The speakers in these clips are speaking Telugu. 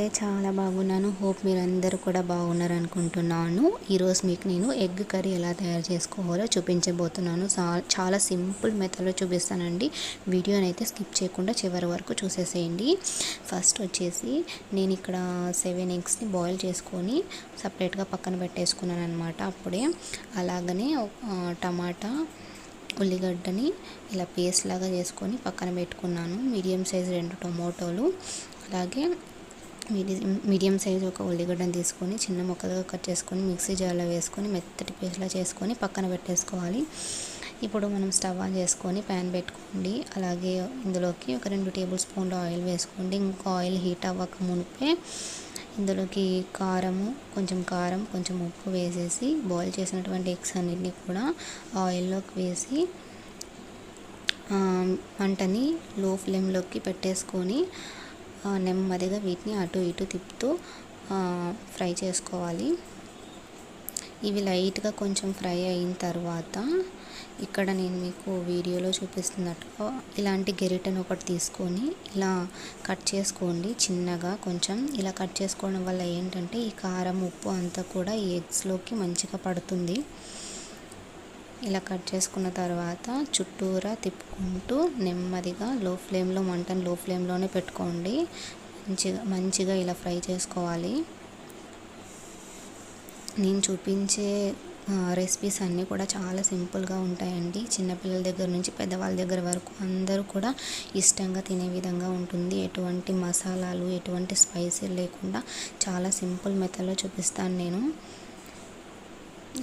నేనైతే చాలా బాగున్నాను. హోప్ మీరందరూ కూడా బాగున్నారు అనుకుంటున్నాను ఈరోజు మీకు నేను ఎగ్ కర్రీ ఎలా తయారు చేసుకోవాలో చూపించబోతున్నాను. చాలా సింపుల్ మెథడ్లో చూపిస్తానండి. వీడియోని అయితే స్కిప్ చేయకుండా చివరి వరకు చూసేసేయండి. ఫస్ట్ వచ్చేసి నేను ఇక్కడ సెవెన్ ఎగ్స్ని బాయిల్ చేసుకొని సపరేట్గా పక్కన పెట్టేసుకున్నాను అనమాట అప్పుడే. అలాగనే టమాటా ఉల్లిగడ్డని ఇలా పేస్ట్ లాగా చేసుకొని పక్కన పెట్టుకున్నాను. మీడియం సైజ్ రెండు టొమాటోలు. అలాగే మీడియం మీడియం సైజు ఒక ఉల్లిగడ్డను తీసుకొని చిన్న ముక్కలుగా కట్ చేసుకొని మిక్సీ జార్లో వేసుకొని మెత్తటి పేస్ట్లా చేసుకొని పక్కన పెట్టేసుకోవాలి. ఇప్పుడు మనం స్టవ్ ఆన్ చేసుకొని ప్యాన్ పెట్టుకోండి. అలాగే ఇందులోకి ఒక రెండు టేబుల్ స్పూన్లు ఆయిల్ వేసుకోండి. ఇంకా ఆయిల్ హీట్ అవ్వక మునిపే ఇందులోకి కారము కొంచెం కారం కొంచెం ఉప్పు వేసేసి బాయిల్ చేసినటువంటి ఎగ్స్ అన్నింటినీ కూడా ఆయిల్లోకి వేసి మంటని లో ఫ్లేమ్లోకి పెట్టేసుకొని నెమ్మదిగా వీటిని అటు ఇటు తిప్పుతూ ఫ్రై చేసుకోవాలి. ఇవి లైట్గా కొంచెం ఫ్రై అయిన తర్వాత ఇక్కడ నేను మీకు వీడియోలో చూపిస్తున్నట్టుగా ఇలాంటి గెరిటను ఒకటి తీసుకొని ఇలా కట్ చేసుకోండి చిన్నగా కొంచెం. ఇలా కట్ చేసుకోవడం వల్ల ఏంటంటే ఈ కారం ఉప్పు అంతా కూడా ఈ ఎగ్స్లోకి మంచిగా పడుతుంది. ఇలా కట్ చేసుకున్న తర్వాత చుట్టూరా తిప్పుకుంటూ నెమ్మదిగా లో ఫ్లేమ్లో మంటను లో ఫ్లేమ్లోనే పెట్టుకోండి. మంచిగా మంచిగా ఇలా ఫ్రై చేసుకోవాలి. నేను చూపించే రెసిపీస్ అన్నీ కూడా చాలా సింపుల్గా ఉంటాయండి. చిన్నపిల్లల దగ్గర నుంచి పెద్దవాళ్ళ దగ్గర వరకు అందరూ కూడా ఇష్టంగా తినే విధంగా ఉంటుంది. ఎటువంటి మసాలాలు ఎటువంటి స్పైసీ లేకుండా చాలా సింపుల్ మెథడ్లో చూపిస్తాను నేను.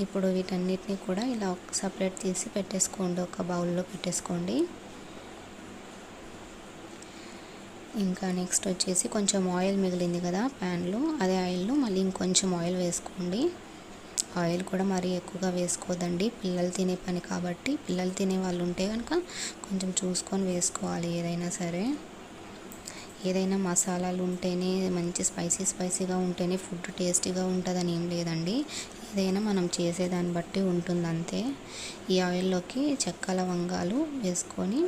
ఇప్పుడు వీటన్నిటిని కూడా ఇలా సపరేట్ తీసి పెట్టేసుకోండి ఒక బౌల్లో పెట్టేసుకోండి. ఇంకా నెక్స్ట్ వచ్చేసి కొంచెం ఆయిల్ మిగిలింది కదా ప్యాన్లో అదే ఆయిల్లో మళ్ళీ ఇంకొంచెం ఆయిల్ వేసుకోండి. ఆయిల్ కూడా మరీ ఎక్కువగా వేసుకోదండి. పిల్లలు తినే పని కాబట్టి పిల్లలు తినే వాళ్ళు ఉంటే కనుక కొంచెం చూసుకొని వేసుకోవాలి ఏదైనా సరే. ఏదైనా మసాలాలు ఉంటేనే మంచి స్పైసీ స్పైసీగా ఉంటేనే ఫుడ్ టేస్టీగా ఉంటుందని ఏం లేదండి. ఏదైనా మనం చేసేదాన్ని బట్టి ఉంటుంది అంతే ఈ ఆయిల్లోకి చెక్క లవంగాలు వేసుకొని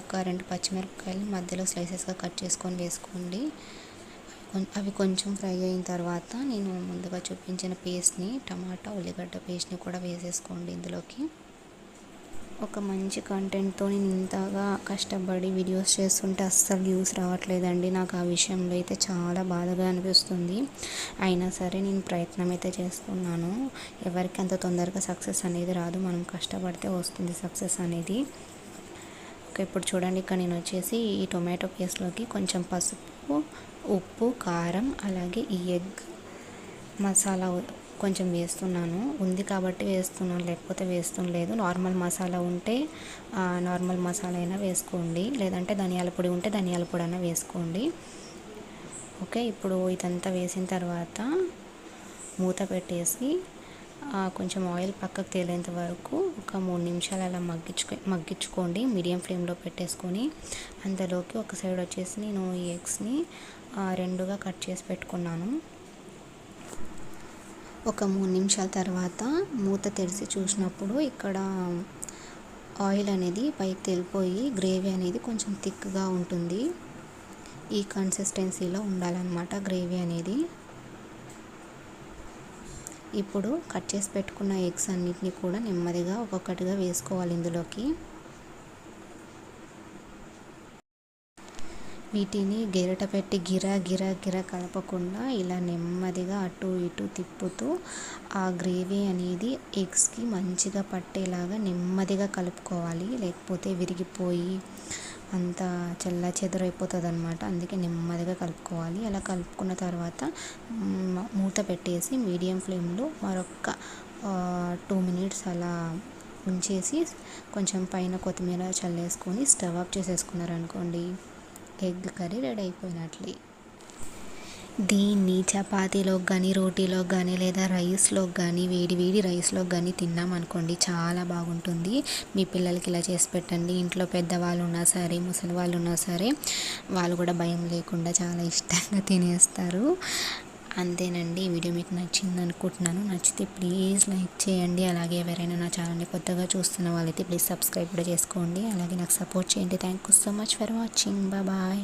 ఒక రెండు పచ్చిమిరపకాయలు మధ్యలో స్లైసెస్గా కట్ చేసుకొని వేసుకోండి. అవి కొంచెం ఫ్రై అయిన తర్వాత నేను ముందుగా చూపించిన పేస్ట్ని టమాటా ఉల్లిగడ్డ పేస్ట్ని కూడా వేసేసుకోండి ఇందులోకి. ఒక మంచి కంటెంట్తో నేను ఇంతగా కష్టపడి వీడియోస్ చేస్తుంటే అస్సలు వ్యూస్ రావట్లేదండి. నాకు ఆ విషయంలో అయితే చాలా బాధగా అనిపిస్తుంది. అయినా సరే నేను ప్రయత్నం అయితే చేస్తున్నాను. ఎవరికి అంత తొందరగా సక్సెస్ అనేది రాదు. మనం కష్టపడితే వస్తుంది సక్సెస్ అనేది. ఓకే ఇప్పుడు చూడండి. ఇక్కడ నేను వచ్చేసి ఈ టొమాటో పేస్ట్లోకి కొంచెం పసుపు ఉప్పు కారం అలాగే ఈ ఎగ్ మసాలా కొంచెం వేస్తున్నాను. ఉంది కాబట్టి వేస్తున్నాను. లేకపోతే వేస్తుండలేదు నార్మల్ మసాలా ఉంటే నార్మల్ మసాలా అయినా వేసుకోండి. లేదంటే ధనియాల పొడి ఉంటే ధనియాల పొడి అయినా వేసుకోండి. ఓకే ఇప్పుడు ఇదంతా వేసిన తర్వాత మూత పెట్టేసి కొంచెం ఆయిల్ పక్కకు తేలేంత వరకు ఒక మూడు నిమిషాలు అలా మగ్గించుకో మగ్గించుకోండి. మీడియం ఫ్లేమ్లో పెట్టేసుకొని అందులోకి ఒక సైడ్ వచ్చేసి నేను ఈ ఎగ్స్ని రెండుగా కట్ చేసి పెట్టుకున్నాను. ఒక మూడు నిమిషాల తర్వాత మూత తెరిచి చూసినప్పుడు ఇక్కడ ఆయిల్ అనేది పైకి తెలిపోయి గ్రేవీ అనేది కొంచెం థిక్గా ఉంటుంది. ఈ కన్సిస్టెన్సీలో ఉండాలన్నమాట గ్రేవీ అనేది. ఇప్పుడు కట్ చేసి పెట్టుకున్న ఎగ్స్ అన్నిటిని కూడా నెమ్మదిగా ఒక్కొక్కటిగా వేసుకోవాలి ఇందులోకి. వీటిని గెరట పెట్టి గిరా గిరా గిరా కలపకుండా ఇలా నెమ్మదిగా అటు ఇటు తిప్పుతూ ఆ గ్రేవీ అనేది ఎగ్స్కి మంచిగా పట్టేలాగా నెమ్మదిగా కలుపుకోవాలి. లేకపోతే విరిగిపోయి అంత చెల్ల చెదరైపోతుంది అనమాట అందుకే నెమ్మదిగా కలుపుకోవాలి. అలా కలుపుకున్న తర్వాత మూత పెట్టేసి మీడియం ఫ్లేమ్లో మరొక టూ మినిట్స్ అలా ఉంచేసి కొంచెం పైన కొత్తిమీర చల్లేసుకొని స్టవ్ ఆఫ్ చేసేసుకున్నారనుకోండి. ఎగ్ కర్రీ రెడీ అయిపోయినట్లే. దీన్ని చపాతీలో కానీ రోటీలో కానీ లేదా రైస్లో కానీ వేడి వేడి రైస్లో కానీ తిన్నాం అనుకోండి చాలా బాగుంటుంది. మీ పిల్లలకి ఇలా చేసి పెట్టండి. ఇంట్లో పెద్దవాళ్ళు ఉన్నా సరే ముసలి వాళ్ళు ఉన్నా సరే వాళ్ళు కూడా భయం లేకుండా చాలా ఇష్టంగా తినేస్తారు. అంతేనండి. ఈ వీడియో మీకు నచ్చింది అనుకుంటున్నాను నచ్చితే ప్లీజ్ లైక్ చేయండి. అలాగే ఎవరైనా నా ఛానల్ని కొత్తగా చూస్తున్న వాళ్ళైతే ప్లీజ్ సబ్స్క్రైబ్ కూడా చేసుకోండి. అలాగే నాకు సపోర్ట్ చేయండి. Thank you so much for watching. Bye.